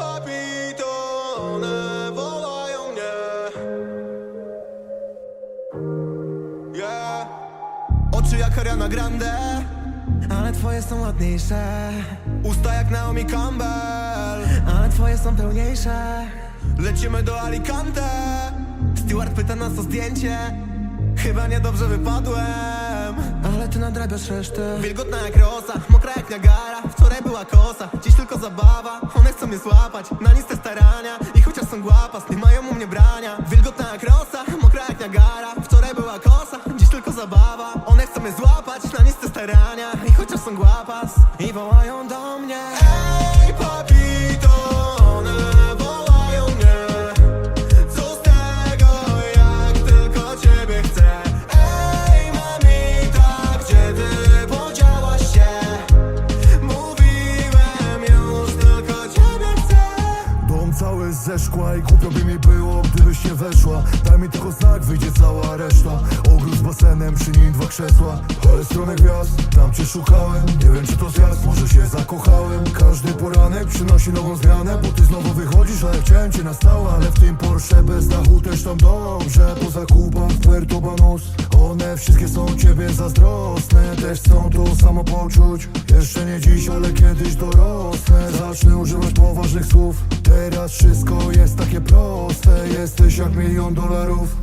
papito, one wołają mnie. Yeah. Oczy jak Ariana Grande Ale twoje są ładniejsze. Usta jak Naomi Campbell Ale twoje są pełniejsze. Lecimy do Alicante. Steward pyta nas o zdjęcie. Chyba niedobrze wypadłem. Ale ty nadrabiasz resztę. Wilgotna jak rosa, mokra jak Niagara Była kosa, dziś tylko zabawa. One chcą mnie złapać, na te starania. I chociaż są głapas, nie mają u mnie brania. Wilgotna jak rosa, mokra jak Niagara. Wczoraj była kosa, dziś tylko zabawa. One chcą mnie złapać, na te starania. I chociaż są głapas I wołają do mnie cały ze szkła i głupio by mi było, gdybyś nie weszła. Daj mi tylko znak, wyjdzie cała reszta. Ogród z basenem, przy nim dwa krzesła. Ale stronę gwiazd, tam cię szukałem. Nie wiem czy to zjazd, może się zakochałem. Każdy poranek przynosi nową zmianę Bo ty znowu wychodzisz, a ja chciałem cię na stałe Ale w tym Porsche bez dachu też tam dobrze Po zakupach w Puerto One wszystkie są ciebie zazdrosne. Też chcą to samo poczuć Jeszcze nie dziś, ale kiedyś dorosnę. Zacznę używać poważnych słów Teraz wszystko jest takie proste. Jesteś jak milion dolarów